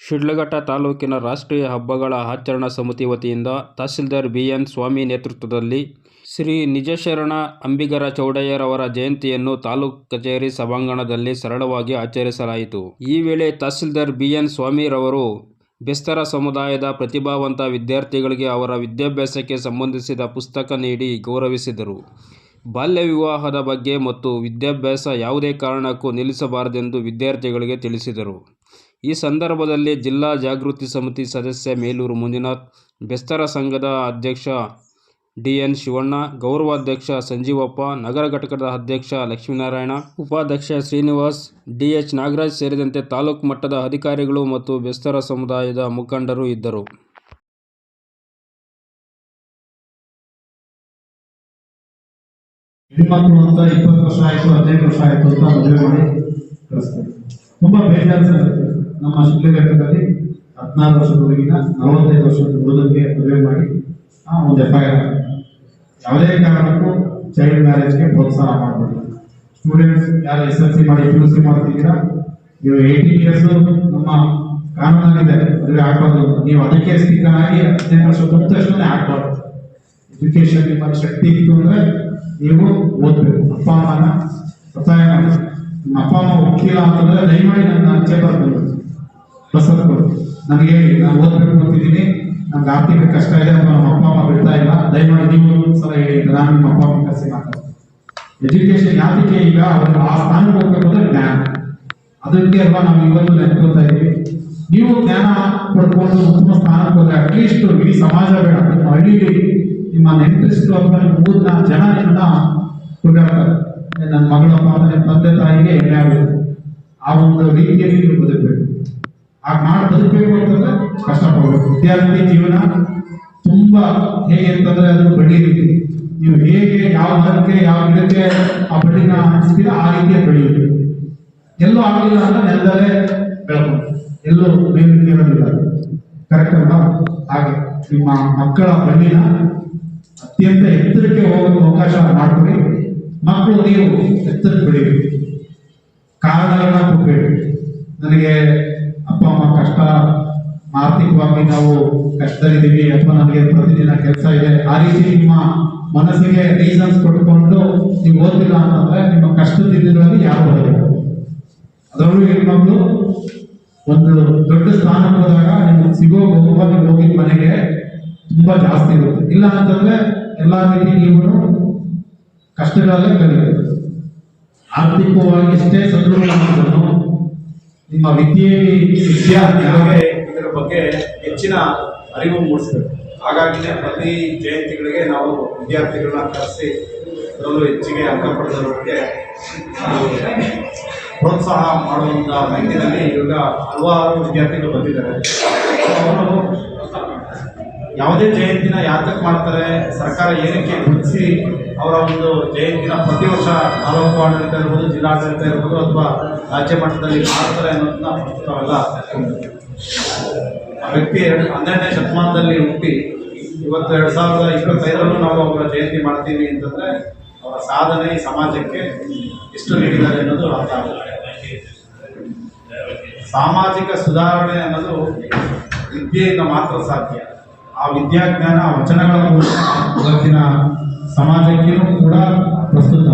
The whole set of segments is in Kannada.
ಶಿಡ್ಲಘಟ್ಟ ತಾಲೂಕಿನ ರಾಷ್ಟ್ರೀಯ ಹಬ್ಬಗಳ ಆಚರಣಾ ಸಮಿತಿ ವತಿಯಿಂದ ತಹಸೀಲ್ದಾರ್ ಬಿ ಎನ್ ಸ್ವಾಮಿ ನೇತೃತ್ವದಲ್ಲಿ ಶ್ರೀ ನಿಜಶರಣ ಅಂಬಿಗರ ಚೌಡಯ್ಯರವರ ಜಯಂತಿಯನ್ನು ತಾಲೂಕು ಕಚೇರಿ ಸಭಾಂಗಣದಲ್ಲಿ ಸರಳವಾಗಿ ಆಚರಿಸಲಾಯಿತು. ಈ ವೇಳೆ ತಹಸೀಲ್ದಾರ್ ಬಿ ಎನ್ ಸ್ವಾಮಿರವರು ಬೆಸ್ತರ ಸಮುದಾಯದ ಪ್ರತಿಭಾವಂತ ವಿದ್ಯಾರ್ಥಿಗಳಿಗೆ ಅವರ ವಿದ್ಯಾಭ್ಯಾಸಕ್ಕೆ ಸಂಬಂಧಿಸಿದ ಪುಸ್ತಕ ನೀಡಿ ಗೌರವಿಸಿದರು. ಬಾಲ್ಯ ವಿವಾಹದ ಬಗ್ಗೆ ಮತ್ತು ವಿದ್ಯಾಭ್ಯಾಸ ಯಾವುದೇ ಕಾರಣಕ್ಕೂ ನಿಲ್ಲಿಸಬಾರದೆಂದು ವಿದ್ಯಾರ್ಥಿಗಳಿಗೆ ತಿಳಿಸಿದರು. ಈ ಸಂದರ್ಭದಲ್ಲಿ ಜಿಲ್ಲಾ ಜಾಗೃತಿ ಸಮಿತಿ ಸದಸ್ಯ ಮೇಲೂರು ಮಂಜುನಾಥ್, ಬೆಸ್ತರ ಸಂಘದ ಅಧ್ಯಕ್ಷ ಡಿ ಎನ್ ಶಿವಣ್ಣ, ಗೌರವಾಧ್ಯಕ್ಷ ಸಂಜೀವಪ್ಪ, ನಗರ ಘಟಕದ ಅಧ್ಯಕ್ಷ ಲಕ್ಷ್ಮೀನಾರಾಯಣ, ಉಪಾಧ್ಯಕ್ಷ ಶ್ರೀನಿವಾಸ್, ಡಿಎಚ್ ನಾಗರಾಜ್ ಸೇರಿದಂತೆ ತಾಲೂಕು ಮಟ್ಟದ ಅಧಿಕಾರಿಗಳು ಮತ್ತು ಬೆಸ್ತರ ಸಮುದಾಯದ ಮುಖಂಡರು ಇದ್ದರು. ಇಪ್ಪತ್ತು ವರ್ಷ ಆಯ್ತು, ಹದಿನೈದು ವರ್ಷ ಆಯ್ತು ಅಂತ ಮದುವೆ ಮಾಡಿ ಕಳಿಸ್ತಾರೆ ನಮ್ಮ ಶಿಕ್ಷಕರಲ್ಲಿ ಹದಿನಾರು ವರ್ಷದ ಹುಡುಗಿನ ನಲವತ್ತೈದು ವರ್ಷದ ಹುಡುಗನಿಗೆ ಮದುವೆ ಮಾಡಿ ಒಂದು ಎಫ್ ಐ ಆರ್ ಯಾವುದೇ ಕಾರಣಕ್ಕೂ ಚೈಲ್ಡ್ ಮ್ಯಾರೇಜ್ಗೆ ಪ್ರೋತ್ಸಾಹ ಮಾಡಬೇಕು ಸ್ಟೂಡೆಂಟ್ಸ್ ಯಾರು ಎಸ್ ಎಲ್ ಸಿ ಮಾಡಿ ಪಿ ಯು ಸಿ ಮಾಡ್ತಿದ್ದೀರಾ? ನೀವು ಏಯ್ಟೀನ್ ಇಯರ್ಸ್ ನಮ್ಮ ಕಾನೂನಲ್ಲಿದೆ ಮದುವೆ ಆಗ್ಬಾರ್ದು. ನೀವು ಅದಕ್ಕೆ ಸ್ಪೀಕರ್ ಆಗಿ ಹದಿನೈದು ವರ್ಷ ತುಂಬ ತಕ್ಷಣ ಆಗ್ಬಾರ್ದು. ಎಜುಕೇಶನ್ ನಿಮ್ಮ ಶಕ್ತಿ ಇತ್ತು ಅಂದ್ರೆ ನೀವು ಓದ್ಬೇಕು. ಅಪ್ಪ, ಅಮ್ಮನ ಒತ್ತಾಯ ನಮ್ಮ ನಿಮ್ಮ ಅಪ್ಪ, ಅಮ್ಮ ವಕೀಲ ಅಂತಂದ್ರೆ ದಯಮಾಡಿ ನನ್ನ ಅಂಚೆ ಬರ್ಬೋದು ಕೊಡು. ನನಗೆ ನಾನು ಓದ್ಬೇಕು ಗೊತ್ತಿದ್ದೀನಿ. ನಮ್ಗೆ ಆರ್ಥಿಕ ಕಷ್ಟ ಇದೆ ಅಂತ ನಮ್ಮ ಅಪ್ಪ ಅಮ್ಮ ಬಿಡ್ತಾ ಇಲ್ಲ. ದಯಮಾಡಿ ನೀವು ಸಲ ಹೇಳಿ ನಾನು ನಿಮ್ಮ ಅಪ್ಪ ಅಮ್ಮ ಕಸಿ ಮಾತಾಡ್ತೀನಿ. ಎಜುಕೇಶನ್ ಯಾತಕ್ಕೆ ಈಗ ಅವರು ಆ ಸ್ಥಾನಕ್ಕೆ ಹೋಗ್ಬೇಕು ಅಂದ್ರೆ ಜ್ಞಾನ. ಅದಕ್ಕೆ ಅಲ್ವಾ ನಾವು ಇವತ್ತು ನೆನ್ಕೊಳ್ತಾ ಇದ್ದೀವಿ ನೀವು ಜ್ಞಾನ ಪಡ್ಕೊಂಡು ಉತ್ತಮ ಸ್ಥಾನಕ್ಕೆ ಹೋದ್ರೆ ಅಟ್ಲೀಸ್ಟ್ ಇಡೀ ಸಮಾಜ ಬೇಡ. ನಿಮ್ಮ ಹಳ್ಳಿಲಿ, ನಿಮ್ಮ ನೆಂಟರಿಷ್ಟು ಅಂತ ನಿಮ್ಮ ಊರಿನ ಜನ ನಿಮ್ಮನ್ನ ಕೊಂಡಾಡ್ತಾರೆ ನನ್ನ ಮಗಳಪ್ಪ ತಂದೆ ತಾಯಿಗೆ ಹೆಮ್ಮೆ ಆಗುತ್ತೆ. ಆ ಒಂದು ರೀತಿಯಲ್ಲಿ ನೀವು ಬದುಕಬೇಕು. ಆ ಮಾಡಿ ಬದುಕಬೇಕು ಅಂತಂದ್ರೆ ಕಷ್ಟಪಡಬೇಕು ವಿದ್ಯಾರ್ಥಿ ಜೀವನ ತುಂಬಾ ಹೇಗೆ ಅಂತಂದ್ರೆ ಅದು ಬಳ್ಳಿ ರೀತಿ. ನೀವು ಹೇಗೆ ಯಾವ ಮರಕ್ಕೆ ಯಾವ ಗಿಡಕ್ಕೆ ಆ ಬಳ್ಳಿನ ಹಂಚ್ತೀರಾ ಆ ರೀತಿಯ ಬೆಳೆಯುತ್ತೆ ಎಲ್ಲೂ ಆಗಲಿಲ್ಲ ಅಂದ್ರೆ ನೆಲದಲ್ಲೇ ಬೆಳಕು ಎಲ್ಲೂ ಬೇರೆ ಇರೋದಿಲ್ಲ. ಕರೆಕ್ಟ್ ಅಲ್ವಾ ಹಾಗೆ ನಿಮ್ಮ ಮಕ್ಕಳ ಬಳ್ಳಿನ ಅತ್ಯಂತ ಎತ್ತರಕ್ಕೆ ಹೋಗಲು ಅವಕಾಶ ಮಾಡಿಕೊಡಿ. ಮಕ್ಕಳು ನೀವು ಎತ್ತರಕ್ಕೆ ಬೆಳೀಬೇಕು. ಕಾರಣಗಳನ್ನ ಕೊಡ್ಬೇಡಿ ನನಗೆ ಆರ್ಥಿಕವಾಗಿ ನಾವು ಕಷ್ಟದಲ್ಲಿದ್ದೀವಿ. ಅಥವಾ ನಮಗೆ ಪ್ರತಿದಿನ ಕೆಲಸ ಇದೆ. ಆ ರೀತಿ ನಿಮ್ಮ ಮನಸ್ಸಿಗೆ ರೀಸನ್ಸ್ ಕೊಟ್ಟುಕೊಂಡು ನೀವು ಓದಿಲ್ಲ ಅಂತಂದ್ರೆ ನಿಮ್ಮ ಕಷ್ಟದ ದಿನಗಳಲ್ಲಿ ಯಾರು ಬರಬೇಕು ಅದರಲ್ಲೂ ಹೆಣ್ಮಕ್ಳು ಒಂದು ದೊಡ್ಡ ಸ್ಥಾನಕ್ಕೆ ಹೋದಾಗ ನಿಮ್ಗೆ ಸಿಗೋ ಬಹುಮಾನ ನೀವು ಮನೆಗೆ ತುಂಬಾ ಜಾಸ್ತಿ ಇರುತ್ತೆ. ಇಲ್ಲ ಅಂತಂದ್ರೆ ಎಲ್ಲಾ ರೀತಿ ನೀವು ಕಷ್ಟಗಳಲ್ಲೇ ಕಲಿಬೇಕು. ಆರ್ಥಿಕವಾಗಿ ಎಷ್ಟೇ ಸದೃಢ ನಿಮ್ಮ ವಿದ್ಯೆ ವಿದ್ಯಾ ಬಗ್ಗೆ ಹೆಚ್ಚಿನ ಅರಿವು ಮೂಡಿಸಬೇಕು ಹಾಗಾಗಿನೇ ಪ್ರತಿ ಜಯಂತಿಗಳಿಗೆ ನಾವು ವಿದ್ಯಾರ್ಥಿಗಳನ್ನ ಕರೆಸಿ ಅದರಲ್ಲೂ ಹೆಚ್ಚಿಗೆ ಅಂಕ ಪಡೆದವರಿಗೆ ಪ್ರೋತ್ಸಾಹ ಮಾಡುವಂಥ ನಿಟ್ಟಿನಲ್ಲಿ ಇವಾಗ ಹಲವಾರು ವಿದ್ಯಾರ್ಥಿಗಳು ಬಂದಿದ್ದಾರೆ ಅವರು ಯಾವುದೇ ಜಯಂತಿನ ಯಾತಕ್ಕೆ ಮಾಡ್ತಾರೆ, ಸರ್ಕಾರ ಏನಕ್ಕೆ ಗುರುತಿಸಿ ಅವರ ಒಂದು ಜಯಂತಿನ ಪ್ರತಿ ವರ್ಷ ತಾಲೂಕು ಆಡಳಿತ ಇರ್ಬೋದು, ಜಿಲ್ಲಾಡಳಿತ ಇರ್ಬೋದು ಅಥವಾ ರಾಜ್ಯ ಮಟ್ಟದಲ್ಲಿ ಮಾಡ್ತಾರೆ ಅನ್ನೋದನ್ನ. ಆ ವ್ಯಕ್ತಿ ಎರಡು ಹನ್ನೆರಡನೇ ಶತಮಾನದಲ್ಲಿ ಹುಟ್ಟಿ ಇವತ್ತು ಎರಡು ಸಾವಿರದ ಇಪ್ಪತ್ತೈದರಲ್ಲೂ ನಾವು ಅವರ ಜಯಂತಿ ಮಾಡ್ತೀವಿ ಅಂತಂದ್ರೆ ಅವರ ಸಾಧನೆ ಸಮಾಜಕ್ಕೆ ಎಷ್ಟು ನೀಡಿದ್ದಾರೆ ಅನ್ನೋದು ಅರ್ಥ ಆಗುತ್ತೆ. ಸಾಮಾಜಿಕ ಸುಧಾರಣೆ ಅನ್ನೋದು ವಿದ್ಯೆಯಿಂದ ಮಾತ್ರ ಸಾಧ್ಯ. ಆ ವಿದ್ಯಾಜ್ಞಾನ ವಚನಗಳ ಮೂಲಕ ಇವತ್ತಿನ ಸಮಾಜಕ್ಕಿನೂ ಕೂಡ ಪ್ರಸ್ತುತ.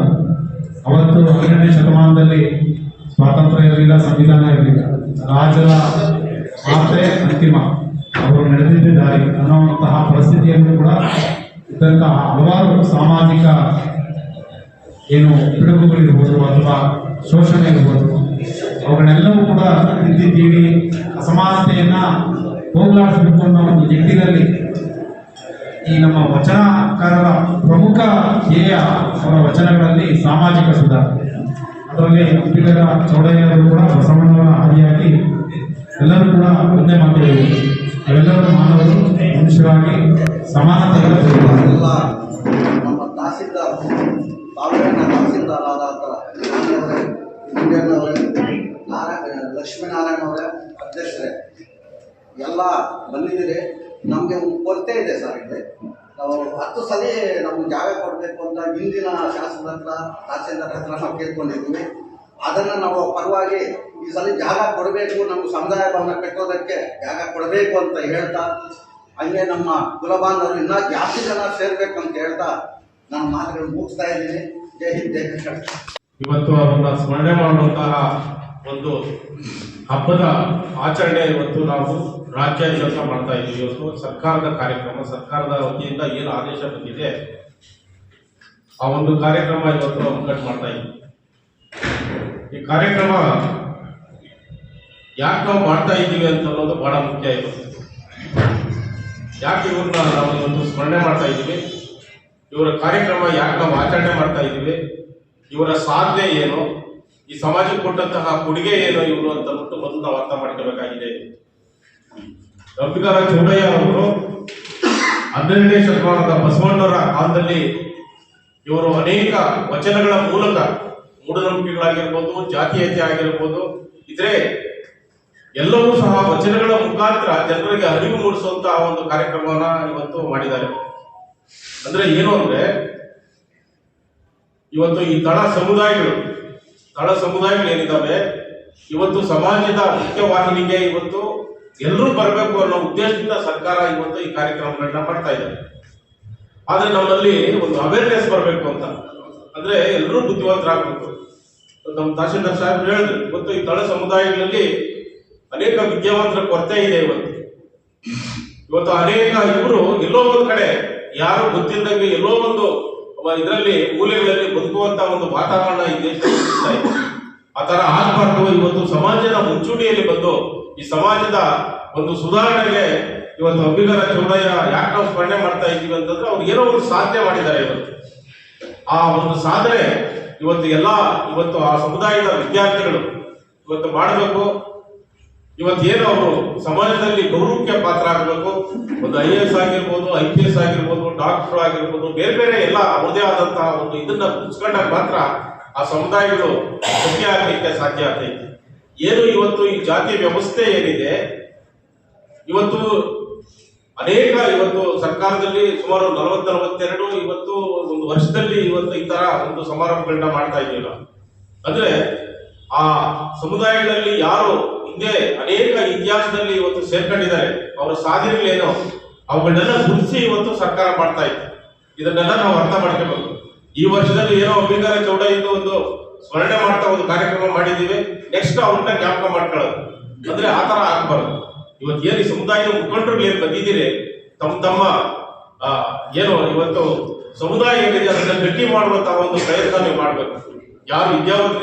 ಅವತ್ತು ಹನ್ನೆರಡನೇ ಶತಮಾನದಲ್ಲಿ ಸ್ವಾತಂತ್ರ್ಯ ಇರಲಿಲ್ಲ, ಸಂವಿಧಾನ ಇರಲಿಲ್ಲ. ರಾಜರ ಮಾತೆ ಅಂತಿಮ, ಅವರು ನಡೆದಿದ್ದ ದಾರಿ, ಅನ್ನುವಂತಹ ಪರಿಸ್ಥಿತಿಯನ್ನು ಕೂಡ ಇದ್ದಂತಹ ಹಲವಾರು ಸಾಮಾಜಿಕ ಏನು ಪಿಡುಗುಗಳಿರ್ಬೋದು ಅಥವಾ ಶೋಷಣೆ ಇರ್ಬೋದು ಅವುಗಳೆಲ್ಲವೂ ಕೂಡ ತಿದ್ದಿದ್ದೀವಿ ಅಸಮಾನತೆಯನ್ನ ಹೋಗಲಾಡಿಸಬೇಕು ಅನ್ನೋ ಒಂದು ನಿಟ್ಟಿನಲ್ಲಿ ಈ ನಮ್ಮ ವಚನಕಾರರ ಪ್ರಮುಖ ಧ್ಯೇಯ ಅವರ ವಚನಗಳಲ್ಲಿ ಸಾಮಾಜಿಕ ಸುಧಾರಣೆ. ಅದರಲ್ಲಿ ಅಂಬಿಗರ ಚೌಡಯ್ಯರು ಕೂಡ ಬಸವಣ್ಣವರ ಹಾದಿಯಾಗಿ ಎಲ್ಲರೂ ಕೂಡ ಒಂದೇ ಮಾತಾಡಿದರು ಅವೆಲ್ಲರೂ ಮಾನವರು ಮನುಷ್ಯರಾಗಿ ಸಮಾನತೆ ಎಲ್ಲ ನಮ್ಮ ತಹಸೀಲ್ದಾರ್ ತಾಲೂಕಿನ ತಹಸೀಲ್ದಾರ್ ಆದಂಥ ಇಂಡಿಯನ್ ಅವರೇ ನಾರಾಯಣ ಲಕ್ಷ್ಮೀನಾರಾಯಣ ಅವರೇ ಅಧ್ಯಕ್ಷರೇ ಎಲ್ಲ ಬಂದಿದ್ದೀರಿ. ನಮಗೆ ಒಂದು ಕೊರತೆ ಇದೆ ಸರ್ ಇಲ್ಲಿ. ನಾವು ಹತ್ತು ಸಲ ನಮ್ಗೆ ಜಾಗ ಕೊಡಬೇಕು ಅಂತ ಹಿಂದಿನ ಶಾಸಕರ ಹತ್ರ ತಹಸೀಲ್ದಾರ್ ಹತ್ರ ನಾವು ಕೇಳ್ಕೊಂಡಿದ್ದೀವಿ. ಅದನ್ನು ನಾವು ಪರವಾಗಿ ಈ ಸಲ ಜಾಗ ಕೊಡಬೇಕು, ನಮ್ಮ ಸಮುದಾಯ ಭವನ ಕಟ್ಟೋದಕ್ಕೆ ಜಾಗ ಕೊಡಬೇಕು ಅಂತ ಹೇಳ್ತಾ, ಹಂಗೆ ನಮ್ಮ ಕುಲಬಾಂಧವರು ಇನ್ನ ಜಾಸ್ತಿ ಜನ ಸೇರ್ಬೇಕು ಅಂತ ಹೇಳ್ತಾ ನಾನು ಮಾತುಗಳು ಮುಗಿಸ್ತಾ ಇದ್ದೀನಿ. ಜೈ ಹಿಂದ್, ಜೈ ಕೃಷ್ಣ ಇವತ್ತು ಅವರನ್ನ ಸ್ಮರಣೆ ಮಾಡುವಂತಹ ಒಂದು ಹಬ್ಬದ ಆಚರಣೆ ಇವತ್ತು ನಾವು ರಾಜ್ಯಾದ್ಯಂತ ಮಾಡ್ತಾ ಇದ್ದೀವಿ. ಇವತ್ತು ಸರ್ಕಾರದ ಕಾರ್ಯಕ್ರಮ, ಸರ್ಕಾರದ ವತಿಯಿಂದ ಏನು ಆದೇಶ ಬಂದಿದೆ, ಆ ಒಂದು ಕಾರ್ಯಕ್ರಮ ಇವತ್ತು ಕಟ್ ಮಾಡ್ತಾ ಇದ್ದೀವಿ. ಈ ಕಾರ್ಯಕ್ರಮ ಯಾಕೆ ನಾವು ಮಾಡ್ತಾ ಇದ್ದೀವಿ ಅಂತ ಅನ್ನೋದು ಬಹಳ ಮುಖ್ಯ ಇದೆ. ಯಾಕೆ ಇವ್ರನ್ನ ನಾವು ಇವತ್ತು ಸ್ಮರಣೆ ಮಾಡ್ತಾ ಇದ್ದೀವಿ? ಇವರ ಕಾರ್ಯಕ್ರಮ ಯಾಕೆ ನಾವು ಆಚರಣೆ ಮಾಡ್ತಾ ಇದ್ದೀವಿ? ಇವರ ಸಾಧನೆ ಏನು? ಈ ಸಮಾಜಕ್ಕೆ ಕೊಟ್ಟಂತಹ ಕೊಡುಗೆ ಏನು ಇವರು ಅಂತ ಬಿಟ್ಟು ಮೊದಲು ನಾವು ಅರ್ಥ ಮಾಡ್ಕೋಬೇಕಾಗಿದೆ. ರವಿಕಾರ ಚೌಡಯ್ಯ ಅವರು ಹನ್ನೆರಡನೇ ಶತಮಾನದ ಬಸವಣ್ಣವರ ಕಾಲದಲ್ಲಿ ಇವರು ಅನೇಕ ವಚನಗಳ ಮೂಲಕ ಮೂಢನಂಬಿಕೆಗಳಾಗಿರ್ಬೋದು ಜಾತೀಯತೆ ಆಗಿರ್ಬೋದು, ಇದ್ರೆ ಎಲ್ಲವೂ ಸಹ ವಚನಗಳ ಮುಖಾಂತರ ಜನರಿಗೆ ಅರಿವು ಮೂಡಿಸುವಂತಹ ಒಂದು ಕಾರ್ಯಕ್ರಮವನ್ನ ಇವತ್ತು ಮಾಡಿದ್ದಾರೆ. ಅಂದ್ರೆ ಏನು ಅಂದ್ರೆ, ಇವತ್ತು ಈ ತಳ ಸಮುದಾಯಗಳು ತಳ ಸಮುದಾಯಗಳು ಏನಿದ್ದಾವೆ, ಇವತ್ತು ಸಮಾಜದ ಮುಖ್ಯವಾಹಿನಿಗೆ ಇವತ್ತು ಎಲ್ಲರೂ ಬರಬೇಕು ಅನ್ನೋ ಉದ್ದೇಶದಿಂದ ಸರ್ಕಾರ ಇವತ್ತು ಈ ಕಾರ್ಯಕ್ರಮಗಳನ್ನ ಮಾಡ್ತಾ ಇದೆ. ಆದ್ರೆ ನಮ್ಮಲ್ಲಿ ಒಂದು ಅವೇರ್ನೆಸ್ ಬರಬೇಕು ಅಂತ. ಅಂದ್ರೆ ಎಲ್ಲರೂ ಬುದ್ಧಿವಂತರಾಗಬೇಕು. ನಮ್ಮ ತಹಶೀಲ್ದಾರ್ ಸಾಹೇಬ್ ಹೇಳಿದ್ರು. ಇವತ್ತು ಈ ತಳ ಸಮುದಾಯಗಳಲ್ಲಿ ಅನೇಕ ವಿದ್ಯಾವಂತರ ಕೊರತೆ ಇದೆ ಇವತ್ತು. ಇವತ್ತು ಅನೇಕ ಇವರು ಎಲ್ಲೋ ಒಂದು ಕಡೆ ಯಾರು ಗೊತ್ತಿಲ್ಲದಂಗೆ ಎಲ್ಲೋ ಒಂದು ಇದರಲ್ಲಿ ಮೂಲೆಗಳಲ್ಲಿ ಬದುಕುವಂತ ಒಂದು ವಾತಾವರಣ ಈ ದೇಶದಲ್ಲಿ ಇದೆ. ಆ ತರ ಆಗ್ಬಾರ್ದು. ಇವತ್ತು ಸಮಾಜದ ಮುಂಚೂಣಿಯಲ್ಲಿ ಬಂದು ಈ ಸಮಾಜದ ಒಂದು ಸುಧಾರಣೆಗೆ ಇವತ್ತು ಅಂಬಿಗರ ಚೌಡಯ್ಯ ಯಾಕೆ ನಾವು ಸ್ಮರಣೆ ಮಾಡ್ತಾ ಇದ್ದೀವಿ ಅಂತಂದ್ರೆ ಅವ್ರು ಏನೋ ಒಂದು ಸಾಧ್ಯ ಮಾಡಿದ್ದಾರೆ ಇವತ್ತು. ಆ ಒಂದು ಸಾಧನೆ ಇವತ್ತು ಎಲ್ಲ, ಇವತ್ತು ಆ ಸಮುದಾಯದ ವಿದ್ಯಾರ್ಥಿಗಳು ಇವತ್ತು ಮಾಡಬೇಕು. ಇವತ್ತೇನು ಅವರು ಸಮಾಜದಲ್ಲಿ ಗೌರವಕ್ಕೆ ಪಾತ್ರ ಆಗಬೇಕು. ಒಂದು ಐ ಎ ಎಸ್ ಆಗಿರ್ಬೋದು, ಐ ಪಿ ಎಸ್ ಆಗಿರ್ಬೋದು, ಡಾಕ್ಟರ್ ಆಗಿರ್ಬೋದು, ಬೇರೆ ಬೇರೆ ಎಲ್ಲ ಅವ್ರದೇ ಆದಂತಹ ಒಂದು ಇದನ್ನ ಮುಚ್ಕೊಂಡಾಗ ಮಾತ್ರ ಆ ಸಮುದಾಯಗಳು ಮುಖ್ಯ ಆಗಲಿಕ್ಕೆ ಸಾಧ್ಯ ಆಗ್ತೈತಿ. ಏನು ಇವತ್ತು ಈ ಜಾತಿ ವ್ಯವಸ್ಥೆ ಏನಿದೆ, ಇವತ್ತು ಅನೇಕ ಇವತ್ತು ಸರ್ಕಾರದಲ್ಲಿ ಸುಮಾರು ನಲವತ್ತು, ನಲವತ್ತೆರಡು, ಇವತ್ತು ಒಂದು ವರ್ಷದಲ್ಲಿ ಇವತ್ತು ಈ ತರ ಒಂದು ಸಮಾರಂಭಗಳನ್ನ ಮಾಡ್ತಾ ಇದ್ದೀವಿ ಅಂದ್ರೆ ಆ ಸಮುದಾಯಗಳಲ್ಲಿ ಯಾರು ಹಿಂದೆ ಅನೇಕ ಇತಿಹಾಸದಲ್ಲಿ ಇವತ್ತು ಸೇರ್ಕೊಂಡಿದ್ದಾರೆ, ಅವರ ಸಾಧನೆಗಳೇನು ಅವುಗಳನ್ನೆಲ್ಲ ಗುರುತಿಸಿ ಇವತ್ತು ಸರ್ಕಾರ ಮಾಡ್ತಾ ಇತ್ತು ಇದನ್ನೆಲ್ಲ ನಾವು ಅರ್ಥ ಮಾಡ್ಕೋಬೇಕು. ಈ ವರ್ಷದಲ್ಲಿ ಏನೋ ಅಂಬಿಕಾರ ಚೌಡಯ್ಯಂದು ಒಂದು ಸ್ಮರಣೆ ಮಾಡ್ತಾ ಒಂದು ಕಾರ್ಯಕ್ರಮ ಮಾಡಿದ್ದೀವಿ ನೆಕ್ಸ್ಟ್ ಅವ್ರನ್ನ ಜ್ಞಾಪಕ ಮಾಡ್ಕೊಳ್ಳೋದು. ಅಂದ್ರೆ ಆ ತರ ಆಗ್ಬಾರ್ದು. ಇವತ್ತು ಏನು ಈ ಸಮುದಾಯದ ಮುಖಂಡರು ಏನು ಬಂದಿದ್ದೀರಿ? ತಮ್ಮ ತಮ್ಮ ಏನು ಇವತ್ತು ಸಮುದಾಯ ಏನಿದೆ ಅದನ್ನ ಗಟ್ಟಿ ಮಾಡುವಂತಹ ಒಂದು ಪ್ರಯತ್ನ ನೀವು ಮಾಡಬೇಕು. ಯಾರು ವಿದ್ಯಾವಂತರಿದ್ದಾರೆ